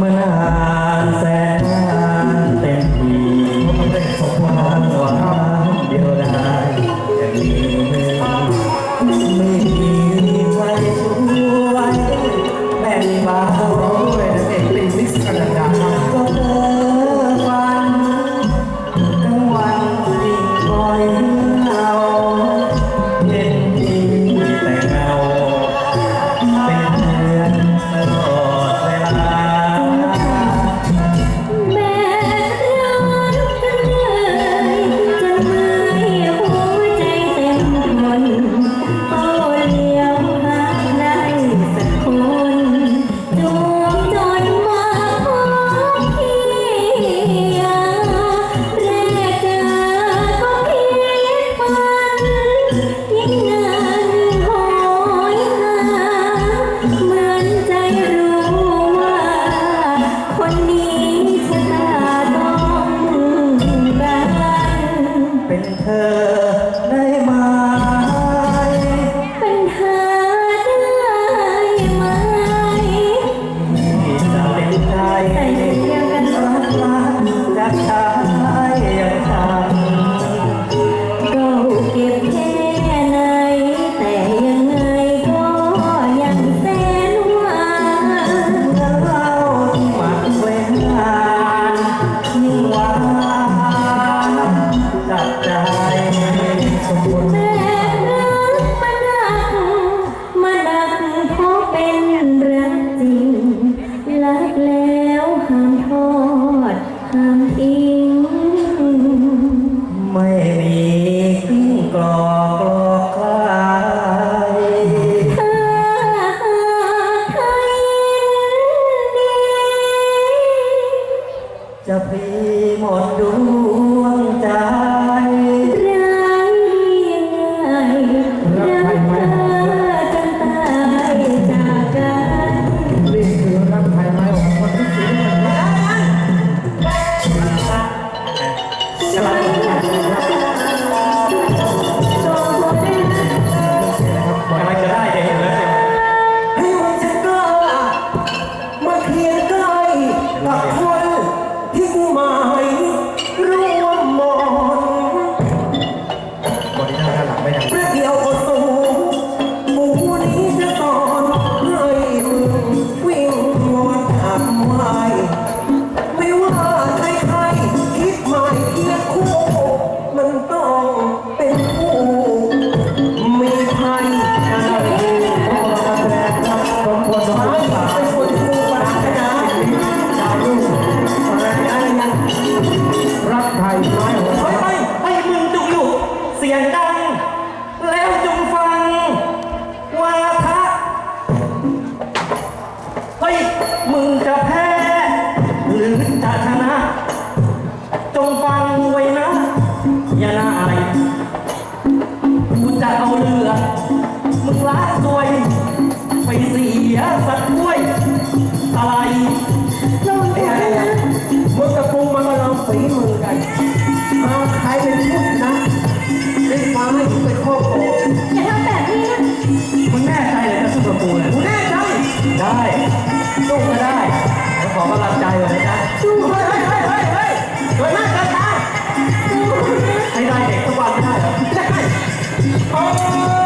มนา her. สมบูรณ์แต่รักมันดักมันดักเพราะเป็นรักจริงรักแล้วห้ามทอดห้ามทิ้งไม่มีกลิ้งกรอกลอกใครถ้าหากใครดีจะพีหมดดวงใจ Yeah. ครับสมควรสมควรเป็นคนคู่ปรารถนาดาวรุ่งอะไรอะไรรักไทยไม้หัวเฮ้ไม่ให้มึงจุกอยู่เสียงดัง แล้วจงฟังวาทะเฮ้ยมึงจะแพ้ หรือจะชนะ จงฟังไว้นะ อย่าน้าอายกูจะเอาเรือมึงล้าซวย ไปเสียสักถ้วยอะไรลงตัวนะมึงกับกูมันมาลองฝีมือกันเอาใครเป็นผู้ชนะได้ฟ้าให้กูไปครอบครองอย่าทำแบบนี้นะมึงแน่ใจเลยจะสู้กับกูเนี่ยกูแน่ใจได้สู้ก็ได้แล้วขอกำลังใจเลยนะจ๊ะสู้เฮ้ยเฮ้ยเฮ้ยเฮ้ยเฮ้ยเฮ้ยมากเกินไปให้ได้เด็กทุกวันไม่ได้เหรอได้โอ้